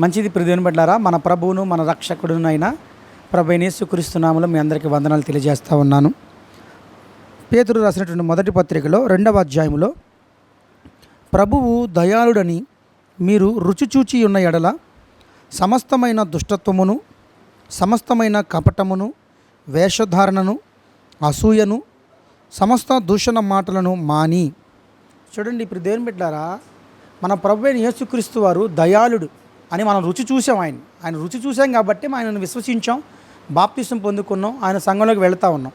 మంచిది ప్రదేని బిడ్డారా మన ప్రభువును మన రక్షకుడునైన ప్రభు నేసుకరిస్తున్నాములో మీ అందరికీ వందనాలు తెలియజేస్తూ ఉన్నాను. పేతురు రాసినటువంటి మొదటి పత్రికలో రెండవ అధ్యాయంలో ప్రభువు దయాళుడని మీరు రుచి చూచి ఉన్న ఎడల సమస్తమైన దుష్టత్వమును సమస్తమైన కపటమును వేషధారణను అసూయను సమస్త దూషణ మాటలను మాని. చూడండి ఇప్పుడు దేవుని బిడ్డారా మన ప్రభు అయిన యేసుక్రీస్తు వారు దయాళుడు. అని మనం రుచి చూసాం ఆయన. ఆయన రుచి చూసాం కాబట్టి ఆయనను విశ్వసించాం బాప్తిసం పొందుకున్నాం ఆయన సంఘంలోకి వెళ్తూ ఉన్నాం.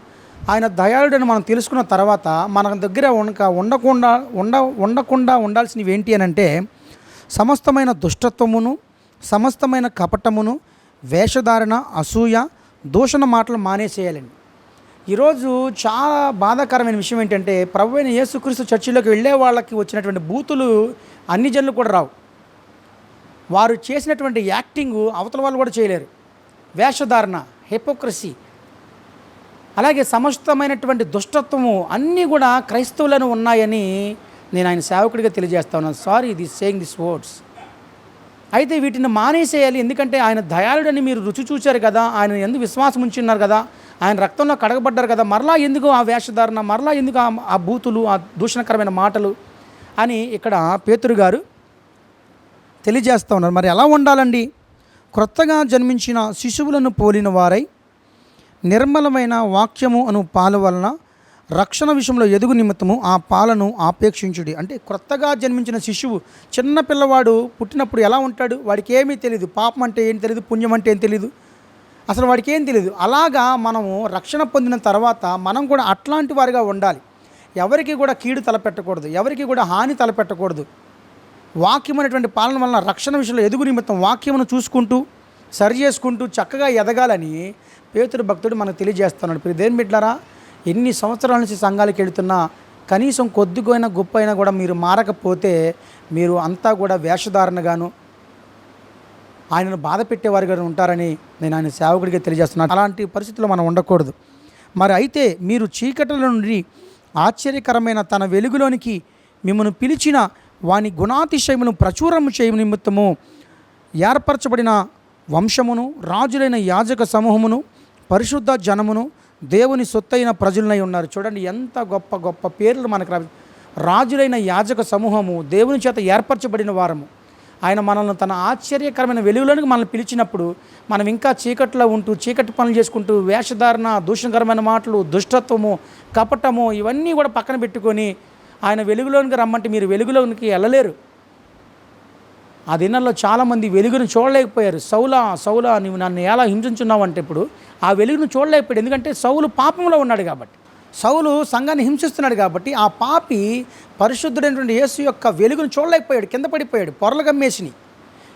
ఆయన దయాళుడని మనం తెలుసుకున్న తర్వాత మన దగ్గర ఉండక ఉండకుండా ఉండ ఉండకుండా ఉండాల్సినవి ఏంటి అని అంటే సమస్తమైన దుష్టత్వమును సమస్తమైన కపటమును వేషధారణ అసూయ దూషణ మాటలు మానేసేయాలండి. ఈరోజు చాలా బాధాకరమైన విషయం ఏంటంటే ప్రభు అయిన యేసుక్రీస్తు చర్చిలోకి వెళ్ళే వాళ్ళకి వచ్చినటువంటి బూతులు అన్ని జన్లు కూడా రావు. వారు చేసినటువంటి యాక్టింగు అవతల వాళ్ళు కూడా చేయలేరు. వేషధారణ హిపోక్రసీ అలాగే సమస్తమైనటువంటి దుష్టత్వము అన్నీ కూడా క్రైస్తవులను ఉన్నాయని నేను ఆయన సేవకుడిగా తెలియజేస్తా ఉన్నాను. Sorry this saying this words అయితే వీటిని మానేసేయాలి ఎందుకంటే ఆయన దయాళుడని మీరు రుచి చూచారు కదా ఆయన ఎందుకు విశ్వాసం ఉంచున్నారు కదా ఆయన రక్తంలో కడగబడ్డారు కదా మరలా ఎందుకు ఆ వేషధారణ మరలా ఎందుకు ఆ- ఆ బూతులు ఆ దూషణకరమైన మాటలు అని ఇక్కడ పేతురు గారు తెలియజేస్తూ ఉన్నారు. మరి ఎలా ఉండాలండి? క్రొత్తగా జన్మించిన శిశువులను పోలిన వారై నిర్మలమైన వాక్యము అను పాలు వలన రక్షణ విషయంలో ఎదుగు నిమిత్తము ఆ పాలను ఆపేక్షించుడి. అంటే క్రొత్తగా జన్మించిన శిశువు చిన్న పిల్లవాడు పుట్టినప్పుడు ఎలా ఉంటాడు? వాడికి ఏమీ తెలియదు పాపం అంటే ఏం తెలియదు పుణ్యం అంటే ఏం తెలియదు అసలు వాడికి ఏం తెలియదు అలాగా మనము రక్షణ పొందిన తర్వాత మనం కూడా అట్లాంటి వారిగా ఉండాలి. ఎవరికి కూడా కీడు తలపెట్టకూడదు. ఎవరికి కూడా హాని తలపెట్టకూడదు. వాక్యం అనేటువంటి పాలన వలన రక్షణ విషయంలో ఎదుగు నిమిత్తం వాక్యమును చూసుకుంటూ సరి చేసుకుంటూ చక్కగా ఎదగాలని పేతుడు భక్తుడు మనకు తెలియజేస్తున్నాడు. ఇప్పుడు దేని బిడ్డారా ఎన్ని సంవత్సరాల నుంచి సంఘాలకు వెళుతున్నా కనీసం కొద్దిగైనా గొప్ప అయినా కూడా మీరు మారకపోతే మీరు అంతా కూడా వేషధారణగాను ఆయనను బాధ పెట్టేవారుగా ఉంటారని నేను ఆయన సేవకుడిగా తెలియజేస్తున్నాను. అలాంటి పరిస్థితుల్లో మనం ఉండకూడదు. మరి అయితే మీరు చీకటల నుండి ఆశ్చర్యకరమైన తన వెలుగులోనికి మిమ్మల్ని పిలిచిన వాని గుణాతిశయమును ప్రచురము చేయు నిమిత్తము ఏర్పరచబడిన వంశమును రాజులైన యాజక సమూహమును పరిశుద్ధ జనమును దేవుని సొత్తైన ప్రజలనై ఉన్నారు. చూడండి ఎంత గొప్ప గొప్ప పేర్లు మనకు రా- రాజులైన యాజక సమూహము దేవుని చేత ఏర్పరచబడిన వారము. ఆయన మనల్ని తన ఆశ్చర్యకరమైన వెలుగులోనికి మనల్ని పిలిచినప్పుడు మనం ఇంకా చీకట్లో ఉంటూ చీకటి పనులు చేసుకుంటూ వేషధారణ దూషణకరమైన మాటలు దుష్టత్వము కపటము ఇవన్నీ కూడా పక్కన పెట్టుకొని ఆయన వెలుగులోనికి రమ్మంటే మీరు వెలుగులోనికి వెళ్ళలేరు. ఆ దినాల్లో చాలామంది వెలుగును చూడలేకపోయారు. సౌలా సౌలా నువ్వు నన్ను ఎలా హింసించున్నావు అంటే ఇప్పుడు ఆ వెలుగును చూడలేకపోయాడు. ఎందుకంటే సౌలు పాపంలో ఉన్నాడు కాబట్టి. సౌలు సంఘాన్ని హింసిస్తున్నాడు కాబట్టి ఆ పాపి పరిశుద్ధుడైనటువంటి యేసు యొక్క వెలుగును చూడలేకపోయాడు కింద పడిపోయాడు పొరలు గమ్మేసిని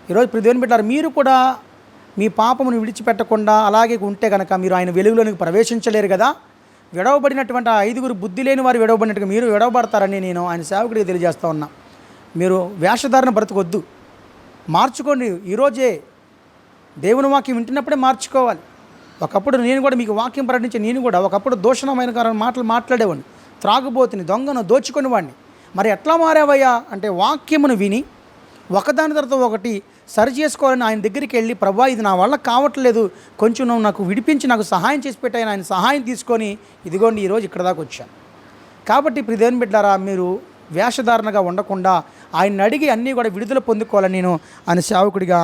ఈరోజు ఇప్పుడు పెట్టారు మీరు కూడా మీ పాపమును విడిచిపెట్టకుండా అలాగే ఉంటే కనుక మీరు ఆయన వెలుగులోనికి ప్రవేశించలేరు కదా. విడవబడినటువంటి ఆ ఐదుగురు బుద్ధి లేని వారు విడవబడినట్టుగా మీరు విడవబడతారని నేను ఆయన సేవకుడికి తెలియజేస్తా ఉన్నా. మీరు వేషధారణ బ్రతకొద్దు. మార్చుకోండి. ఈరోజే దేవుని వాక్యం వింటున్నప్పుడే మార్చుకోవాలి. ఒకప్పుడు నేను కూడా మీకు వాక్యం ప్రకటించి నేను కూడా ఒకప్పుడు దూషణమైన కారణ మాటలు మాట్లాడేవాడిని. త్రాగుబోతుని దొంగను దోచుకునేవాడిని. మరి ఎట్లా మారావయ్యా? అంటే వాక్యమును విని ఒకదాని తర్వాత ఒకటి సరి చేసుకోవాలని ఆయన దగ్గరికి వెళ్ళి ప్రభా ఇది నా వల్ల కావట్లేదు. కొంచెం నువ్వు నాకు విడిపించి నాకు సహాయం చేసి పెట్టాయని ఆయన సహాయం తీసుకొని ఇదిగోండి ఈరోజు ఇక్కడ దాకా వచ్చాను. కాబట్టి ఇప్పుడు బిడ్డారా మీరు వేషధారణగా ఉండకుండా ఆయన అడిగి అన్నీ కూడా విడుదల పొందుకోవాలని నేను ఆయన సేవకుడిగా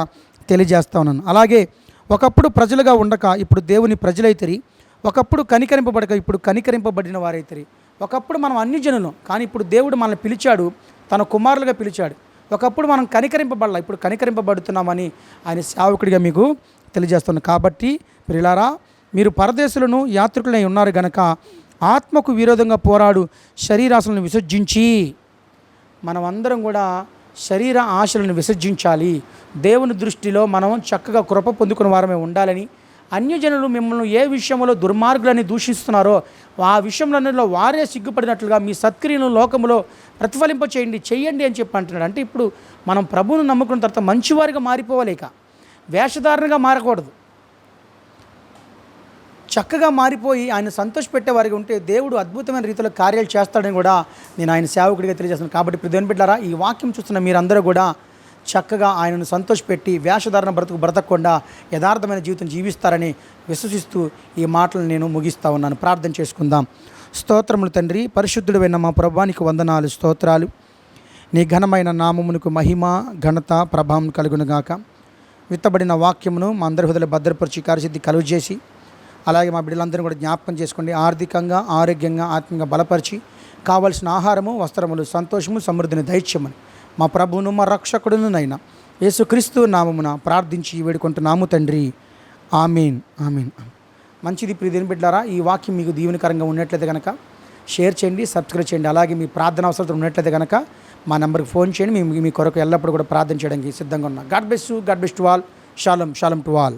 తెలియజేస్తా ఉన్నాను. అలాగే ఒకప్పుడు ప్రజలుగా ఉండక ఇప్పుడు దేవుని ప్రజలైతరి. ఒకప్పుడు కనికరింపబడక ఇప్పుడు కనికరింపబడిన వారైతరి. ఒకప్పుడు మనం అన్ని జనులం కానీ ఇప్పుడు దేవుడు మనల్ని పిలిచాడు తన కుమారులుగా పిలిచాడు. ఒకప్పుడు మనం కనికరింపబడాల ఇప్పుడు కనికరింపబడుతున్నామని ఆయన సేవకుడిగా మీకు తెలియజేస్తున్నాను. కాబట్టి ప్రిలారా మీరు పరదేశులను యాత్రికులై ఉన్నారు గనక ఆత్మకు విరోధంగా పోరాడు శరీరాశలను విసర్జించి మనమందరం కూడా శరీర ఆశలను విసర్జించాలి. దేవుని దృష్టిలో మనం చక్కగా కృప పొందుకున్న వారమే ఉండాలని అన్యజనులు మిమ్మల్ని ఏ విషయంలో దుర్మార్గులని దూషిస్తున్నారో ఆ విషయంలో వారే సిగ్గుపడినట్లుగా మీ సత్క్రియను లోకంలో ప్రతిఫలింప చేయండి చెయ్యండి అని చెప్పి అంటున్నాడు. అంటే ఇప్పుడు మనం ప్రభువును నమ్ముకున్న తర్వాత మంచివారిగా మారిపోవలేక వేషధారణగా మారకూడదు. చక్కగా మారిపోయి ఆయన సంతోషపెట్టేవారికి ఉంటే దేవుడు అద్భుతమైన రీతిలో కార్యాలు చేస్తాడని కూడా నేను ఆయన సేవకుడిగా తెలియజేస్తున్నాను. కాబట్టి ఇప్పుడు బిడ్డారా ఈ వాక్యం చూస్తున్న మీరందరూ కూడా చక్కగా ఆయనను సంతోషపెట్టి వేషధారణ బ్రతుకు బ్రతకకుండా యథార్థమైన జీవితం జీవిస్తారని విశ్వసిస్తూ ఈ మాటలు నేను ముగిస్తా ఉన్నాను. ప్రార్థన చేసుకుందాం. స్తోత్రములు తండ్రి. పరిశుద్ధుడైన మా ప్రభానికి వందనాలు స్తోత్రాలు. నీ ఘనమైన నామమునకు మహిమ ఘనత ప్రభావం కలుగునుగాక. విత్తబడిన వాక్యమును మా అందరి హృదయ భద్రపరిచి కార్యసిద్ధి కలుగు చేసి అలాగే మా బిడ్డలందరూ కూడా జ్ఞాపకం చేసుకోండి. ఆర్థికంగా ఆరోగ్యంగా ఆత్మీయంగా బలపరిచి కావలసిన ఆహారము వస్త్రములు సంతోషము సమృద్ధిని దైత్యమని మా ప్రభువును మా రక్షకుడునునైనా యేసుక్రీస్తు నామమున ప్రార్థించి వేడుకుంటున్నాము తండ్రి. ఆమీన్ ఆమీన్. మంచిది ప్రియదేని బిడ్డారా ఈ వాక్యం మీకు దీవెనకరంగా ఉన్నట్లయితే కనుక షేర్ చేయండి సబ్స్క్రైబ్ చేయండి అలాగే మీ ప్రార్థన అవసరం ఉన్నట్లయితే కనుక మా నెంబర్కి ఫోన్ చేయండి మేము మీ కొరకు ఎల్లప్పుడూ కూడా ప్రార్థన చేయడానికి సిద్ధంగా ఉన్నాం. God best god best to all. Shalom shalom to all.